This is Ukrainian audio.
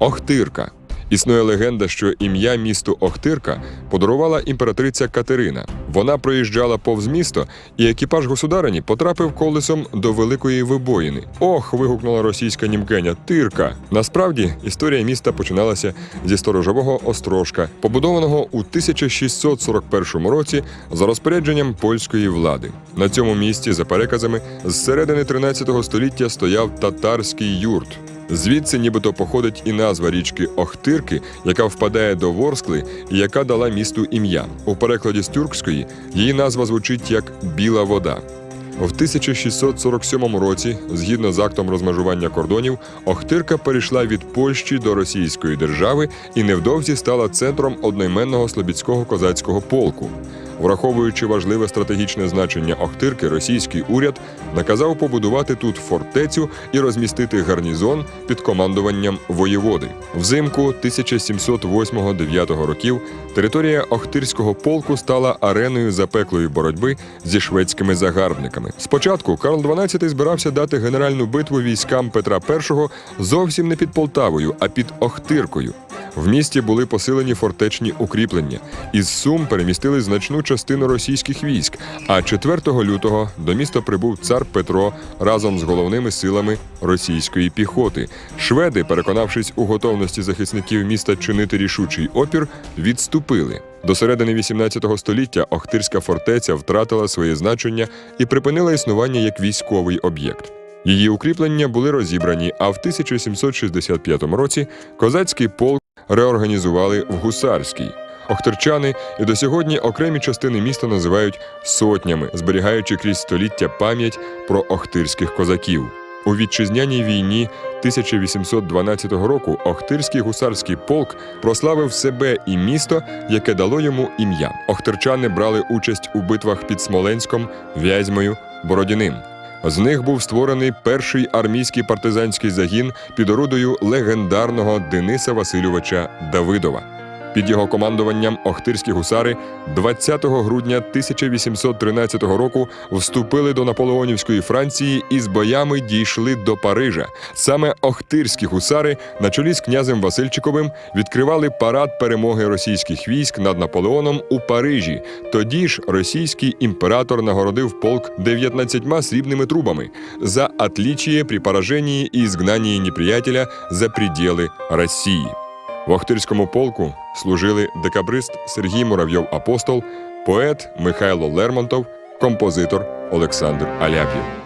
Охтирка. Існує легенда, що ім'я місту Охтирка подарувала імператриця Катерина. Вона проїжджала повз місто, і екіпаж государині потрапив колесом до великої вибоїни. Ох! вигукнула російська німкеня. Тирка. Насправді історія міста починалася зі сторожового острожка, побудованого у 1641 році за розпорядженням польської влади. На цьому місці, за переказами, з середини 13 століття стояв татарський юрт. Звідси нібито походить і назва річки Охтирки, яка впадає до Ворскли і яка дала місту ім'я. У перекладі з тюркської її назва звучить як Біла вода. В 1647 році, згідно з актом розмежування кордонів, Охтирка перейшла від Польщі до Російської держави і невдовзі стала центром одноіменного слобідського козацького полку. Враховуючи важливе стратегічне значення Охтирки, російський уряд наказав побудувати тут фортецю і розмістити гарнізон під командуванням воєводи. Взимку 1708-9 років територія Охтирського полку стала ареною запеклої боротьби зі шведськими загарбниками. Спочатку Карл XII збирався дати генеральну битву військам Петра І зовсім не під Полтавою, а під Охтиркою. В місті були посилені фортечні укріплення. Із Сум перемістили значну частину російських військ. А 4 лютого до міста прибув цар Петро разом з головними силами російської піхоти. Шведи, переконавшись у готовності захисників міста чинити рішучий опір, відступили. До середини 18 століття Охтирська фортеця втратила своє значення і припинила існування як військовий об'єкт. Її укріплення були розібрані, а в 1765 році козацький полк реорганізували в гусарський. Охтирчани і до сьогодні окремі частини міста називають сотнями, зберігаючи крізь століття пам'ять про охтирських козаків. У вітчизняній війні 1812 року Охтирський гусарський полк прославив себе і місто, яке дало йому ім'я. Охтирчани брали участь у битвах під Смоленськом, Вязьмою, Бородяним. З них був створений перший армійський партизанський загін під орудою легендарного Дениса Васильовича Давидова. Під його командуванням Охтирські гусари 20 грудня 1813 року вступили до Наполеонівської Франції і з боями дійшли до Парижа. Саме Охтирські гусари на чолі з князем Васильчиковим відкривали парад перемоги російських військ над Наполеоном у Парижі. Тоді ж російський імператор нагородив полк 19 срібними трубами за отличие при поражении и изгнании неприятеля за пределы Росії. В Охтирському полку служили декабрист Сергій Муравйов Апостол, поет Михайло Лермонтов, композитор Олександр Аляпів.